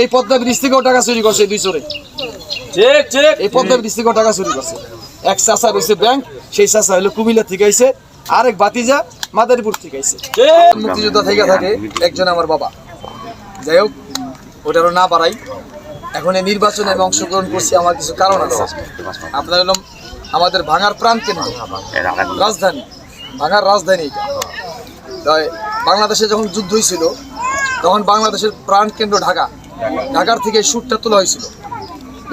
এই পদ্মা ব্রিজ থেকেও টাকা চুরি করছে দুই চোরে। ঠিক ঠিক এই পদ্মা ব্রিজ থেকেও টাকা চুরি করছে। এক চাষা রয়েছে ব্যাংক সেই চাষা হলো কুমিল্লা থেকে আইছে। আরেক বাতিজা মাদারীপুর থেকে আইছে। মুক্তিযোদ্ধা থেকে থাকে একজন আমার বাবা। যাই হোক ওটারও না বাড়াই। এখন এই নির্বাচনে আমি অংশগ্রহণ করছি আমার কিছু কারণ আছে। আপনার হলো আমাদের ভাঙার প্রাণ কেন্দ্র রাজধানী। ভাঙার রাজধানী এটা। তাই বাংলাদেশে যখন যুদ্ধ হয়েছিল তখন বাংলাদেশের প্রাণ কেন্দ্র ঢাকা। ঢাকার থেকে সুরটা তোলা হয়েছিল।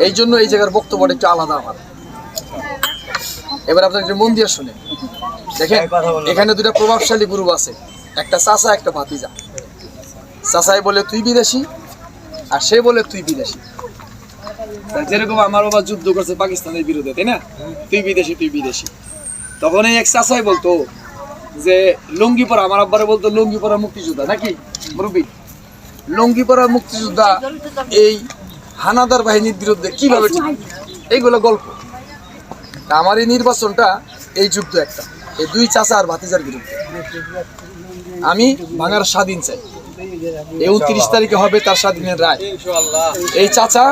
এই জন্য এই জায়গার বক্তব্যটা একটু আলাদা আমার। এবার আপনার একটু মন দিয়ে শুনে দেখেন এখানে দুটা প্রভাবশালী গ্রুপ আছে। একটা চাচা একটা ভাতিজা। চাচাই বলে তুই বিদেশি? আর সে বলে তুই বিদেশি। যেরকম আমার বাবা যুদ্ধ করছে পাকিস্তানের বিরুদ্ধে তাই না? তুই বিদেশি তুই বিদেশি। তখন এই এক চাচাই বলতো যে লুঙ্গি পরা। আমার আব্বারে বলতো লুঙ্গি পরা মুক্তিযোদ্ধা। নাকি? মুরব্বী? লুঙ্গি পরা মুক্তিযোদ্ধা এই হানাদার বাহিনীর বিরুদ্ধে কীভাবে এইগুলো গল্প। আমার এই নির্বাচনটা, এই যুদ্ধ একটা। এই দুই চাচা আর ভাতিজার বিরুদ্ধে। আমি ভাঙার স্বাধীন চাই। এই উনত্রিশ তারিখে হবে তার স্বাধীনের রায়। এই চাচা,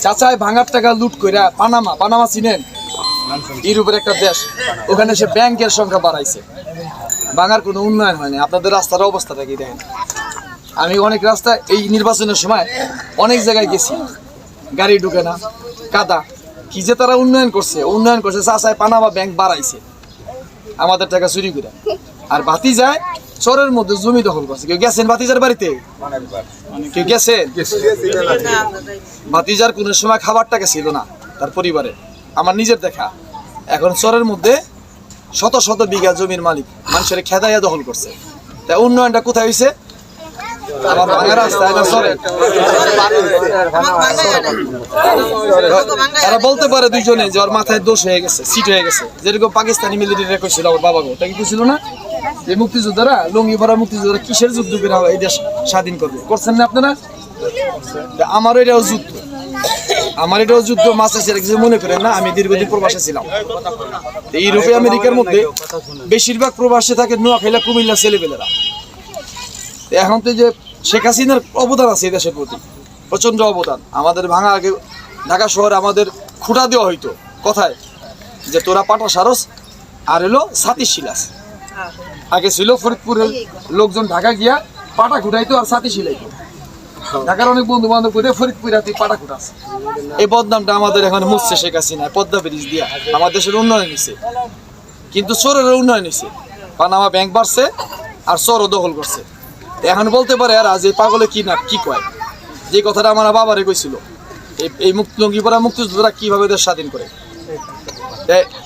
চাচায় ভাঙার টাকা লুট কইরা পানামা পানামা চিনেন? ইউরোপের একটা দেশ। ওখানে সে ব্যাংকের সংখ্যা বাড়াইছে। ভাঙার কোনো উন্নয়ন হয়নি আপনাদের রাস্তার অবস্থাটা কি দেখেন। আমি অনেক রাস্তা এই নির্বাচনের সময় অনেক জায়গায় গেছি। গাড়ি ঢুকে না, কাদা। কি যে তারা উন্নয়ন করছে উন্নয়ন করছে চাচায় পানামা ব্যাংক বাড়াইছে। আমাদের টাকা চুরি করে। আর বাতি যায় চরের মধ্যে জমি দখল করছে। কেউ গেছেন বাতিজার বাড়িতে? কেউ গেছেন? ভাতিজার কোনো সময় খাবার টাকা ছিল না তার পরিবারে। আমার নিজের দেখা। এখন চরের মধ্যে শত শত বিঘা জমির মালিক মানুষের খেদাইয়া দখল করছে। তা উন্নয়নটা কোথায় হয়েছে এরা বলতে পারে দুইজনে যে ওর মাথায় দোষ হয়ে গেছে, সিট হয়ে গেছে। যেরকম পাকিস্তানি মিলিটারি কইছিল আমার বাবা গো তা কি কইছিল না? যে মুক্তিযোদ্ধারা লঙ্গি ভরা মুক্তিযোদ্ধারা কিসের যুদ্ধ করে এই দেশ স্বাধীন করবে? করছেন না আপনারা? তা আমার এটাও যুদ্ধ। আমার এটাও যুদ্ধ, মাছ আছে কিছু মনে করেন না, আমি দীর্ঘদিন প্রবাসে ছিলাম। ইউরোপে, আমেরিকার মধ্যে বেশিরভাগ প্রবাসে থাকে নোয়াখাইলা কুমিল্লা ছেলেপেলেরা। তো এখন তো যে শেখ হাসিনার অবদান আছে এই দেশের প্রতি প্রচণ্ড অবদান। আমাদের ভাঙা আগে ঢাকা শহরে আমাদের খুঁটা দেওয়া হইতো কথায় যে তোরা পাটা সারস আর এলো সাতি শিলাস। আগে ছিল ফরিদপুরের লোকজন ঢাকা গিয়া পাটা খুঁটাইতো আর সাতি শিলাইতো। ঢাকার অনেক বন্ধু বান্ধব করে ফরিদপুরে তুই পাটা খুঁটাস এই বদনামটা আমাদের এখন মুছছে শেখ হাসিনা পদ্মা ব্রিজ দিয়া। আমার দেশের উন্নয়ন নিছে কিন্তু চোরের উন্নয়ন নিছে পানামা ব্যাংক বাড়ছে আর চোরও দখল করছে। এখন বলতে পারে আর যে পাগলে কি না, কি কয়? যে কথাটা আমার বাবারে কইছিল, এই- এই মুক্তি লঙ্গিপাড়া মুক্তিযোদ্ধারা কীভাবে দেশ স্বাধীন করে?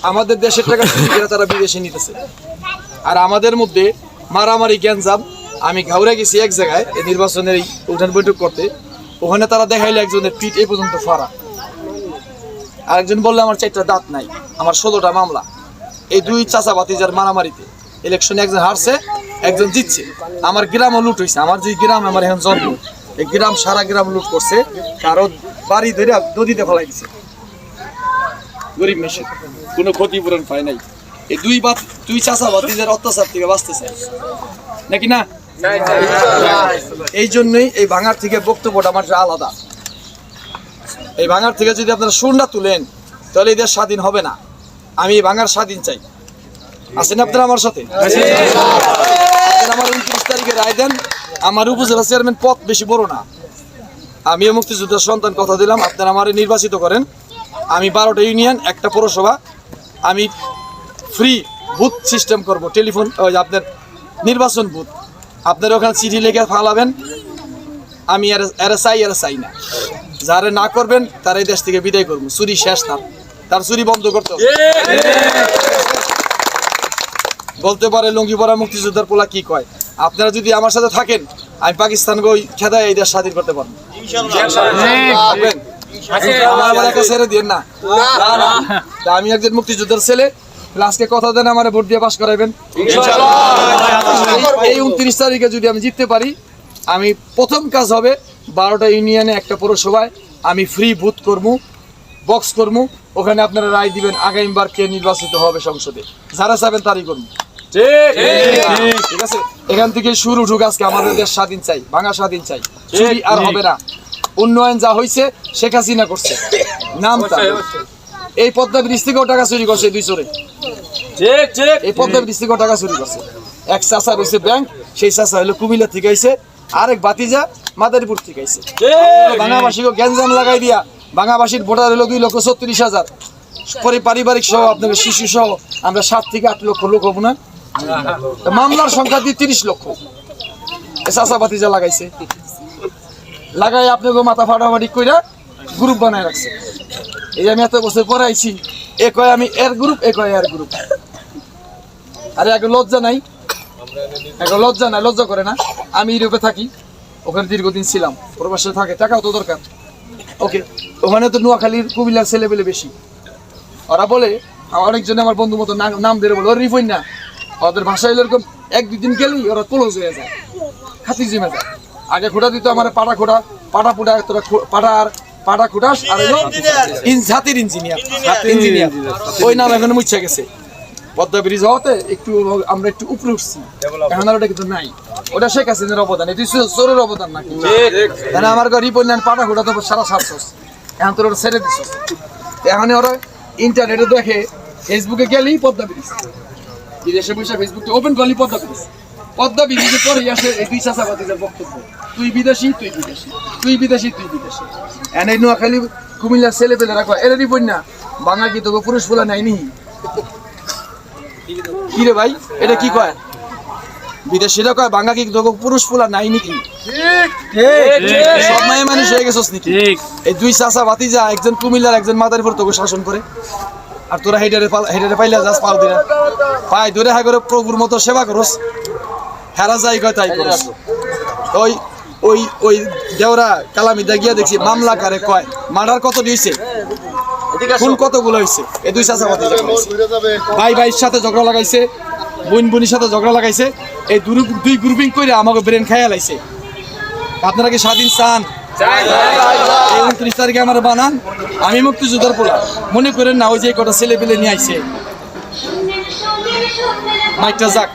আমাদের দেশের টাকা তারা বিদেশে নিতেছে। আর আমাদের মধ্যে মারামারি, গ্যাঞ্জাম, আমি ঘাউরে গেছি এক জায়গায়, এই নির্বাচনের এই উঠান বৈঠক করতে। ওখানে তারা দেখাইলে একজনের পিঠ এই পর্যন্ত ফাড়া। আরেকজন বললে, আমার চারটা দাঁত নাই, আমার ষোলোটা মামলা। এই দুই চাচা বাতিজার মারামারিতে ইলেকশনে একজন হারছে একজন জিতছে। আমার গ্রামও লুট হয়েছে আমার যে গ্রাম আমার এখন জন্ম। এই গ্রাম সারা গ্রাম লুট করছে। কারও বাড়ি ধরে নদীতে ফেলাই দিছে। গরিব মেশিন কোনো ক্ষতিপূরণ পায় নাই। এই দুই বাত দুই চাচা বাতিজার অত্যাচার থেকে বাঁচতে চায় নাকি না? এই জন্যই এই ভাঙার থেকে বক্তব্যটা আমার আলাদা। এই ভাঙার থেকে যদি আপনারা সুরটা তুলেন তাহলে এদের স্বাধীন হবে না। আমি এই ভাঙার স্বাধীন চাই। আছেন আপনারা আমার সাথে? আমার উনত্রিশ তারিখে রায় দেন আমার উপজেলা চেয়ারম্যান পথ বেশি বড় না। আমিও মুক্তিযুদ্ধের সন্তান কথা দিলাম, আপনারা আমার নির্বাচিত করেন। আমি বারোটা ইউনিয়ন, একটা পৌরসভা। আমি ফ্রি বুথ সিস্টেম করব টেলিফোন ওই আপনার নির্বাচন বুথ আপনারা ওখানে চিঠি লিখে ফালাবেন। আমি এর চাই, এরা চাই না। যারা না করবেন, তারা এই দেশ থেকে বিদায় করব। চুরি শেষ, তার তার চুরি বন্ধ করতে। বলতে পারে লঙ্গি পরা মুক্তিযোদ্ধার পোলা কি কয়? আপনারা যদি আমার সাথে থাকেন আমি পাকিস্তান গই খেদায় এই দেশ স্বাধীন করতে পারব। ছেড়ে দিন না। আমি একজন মুক্তিযোদ্ধার ছেলে আজকে কথা দেন আমার ভোট দিয়ে পাশ করাবেন এই- এই উনত্রিশ তারিখে যদি আমি জিততে পারি আমি প্রথম কাজ হবে বারোটা ইউনিয়নে একটা পৌরসভায় আমি ফ্রি বুথ করব বক্স করব ওখানে আপনারা রায় দিবেন আগামীবার কে নির্বাচিত হবে সংসদে। যারা চাবেন তারই করব ঠিক। ঠিক। আছে। এখান থেকে শুরু উঠুক আজকে আমাদের দেশ স্বাধীন চাই ভাঙা স্বাধীন চাই। চুরি আর হবে না। উন্নয়ন যা হয়েছে শেখ হাসিনা করছে। নাম এই পদ্মা ব্রিজ থেকেও টাকা চুরি করছে দুই চোরে। এই পদ্মা ব্রিজ থেকেও টাকা চুরি করছে। এক চাষা রয়েছে ব্যাংক সেই চাষা হলো কুমিল্লা থেকে আইছে। আরেক বাতিজা মাদারীপুর থেকে আইছে। বাংলাবাসীকে গ্যাঞ্জাম লাগাই দিয়া বাংলাবাসীর ভোটার হলো দুই লক্ষ ছত্রিশ হাজার। পরে পারিবারিক সহ আপনাদের শিশু সহ আমরা সাত থেকে আট লক্ষ লোক হব না। মামলার সংখ্যা দিয়ে তিরিশ লক্ষ। চাষাবাতি যা লাগাইছে। লাগাই আপনাকে মাথা ফাটাফাটি কইরা গ্রুপ বানায় রাখছে। এই আমি এত বছর পরে আইছি, এ কয় আমি এর গ্রুপ এ কয় এর গ্রুপ আরে এখন লজ্জা নাই। এখন লজ্জা নাই, লজ্জা করে না। আমি ইউরোপে থাকি, ওখানে দীর্ঘদিন ছিলাম। প্রবাসে থাকে, টাকাও তো দরকার। ওকে, ওখানে তো নোয়াখালীর কুমিল্লার ছেলেপেলে বেশি। ওরা বলে, অনেকজন আমার বন্ধু মতো নাম ধরে বলে রিফইন না। ওদের ভাষায় এরকম এক দুদিন গেলেই ওরা ক্লোজ হয়ে যায়। খাতি জিমে যায়। আগে খোটা দিত আমার পাটা খোটা পাটা পুটা তোরা পাটা আর পাটা খুটাস আর হলো জাতির ইঞ্জিনিয়ার ইঞ্জিনিয়ার ওই নাম এখন মুছে গেছে। পদ্মা ব্রিজ হওয়াতে একটু আমরা একটু উপরে উঠছি। এখন আর ওটা কিন্তু নাই। ওটা শেখ হাসিনার অবদান। এটি চোরের অবদান না কিন্তু মানে আমার ঘর রিপোর্ট নেন পাটা ঘোটা তো সারা সাতশোস এখন তোর ওরা ছেড়ে দিচ্ছ এখন ওরা ইন্টারনেটে দেখে ফেসবুকে গেলেই পদ্মা ব্রিজ। বিদেশে বসে ফেসবুকটা ওপেন করলি পদ্মা পদ্মা পরে আসে এই দুই চাষাবাদীদের বক্তব্য। তুই বিদেশি তুই বিদেশি। তুই বিদেশি তুই বিদেশি। এনে নোয়াখালী কুমিল্লার ছেলে পেলে রাখো এর রিপোর্ট না বাঙা কি তোকে পুরুষ বলে নাইনি কি রে ভাই? এটা কি কয়? বিদেশিরা কয় বাঙা কি তোকে পুরুষ নাই নাকি? সব মায়ে মানুষ হয়ে গেছিস নাকি? এই দুই চাচা ভাতিজা একজন কুমিল্লার একজন মাদারীপুর তোকে শাসন করে। আর তোরা হেডারে হেডারে পাইলে যাস পাল দিরা। পাই ধরে হ্যাঁ করে প্রভুর মতো সেবা করস। হেরা যাই কয় তাই করস। ওই ওই ওই দেওরা কালামিদা গিয়া দেখছি মামলা কারে কয়? মার্ডার কত দিয়েছে? কোন কতগুলো হয়েছে এই দুই চাচা ভাতিজা ভাই ভাইয়ের সাথে ঝগড়া লাগাইছে বোন বোনের সাথে ঝগড়া লাগাইছে। এই দুই দুই গ্রুপিং করে আমাকে ব্রেন খাইয়া লাইছে। আপনারা কি স্বাধীন চান? উনত্রিশ তারিখে আমার বানান। আমি মুক্তিযোদ্ধার পোলা। মনে করেন না ওই যে কটা ছেলে পেলে নিয়ে আইছে। মাইকটা যাক।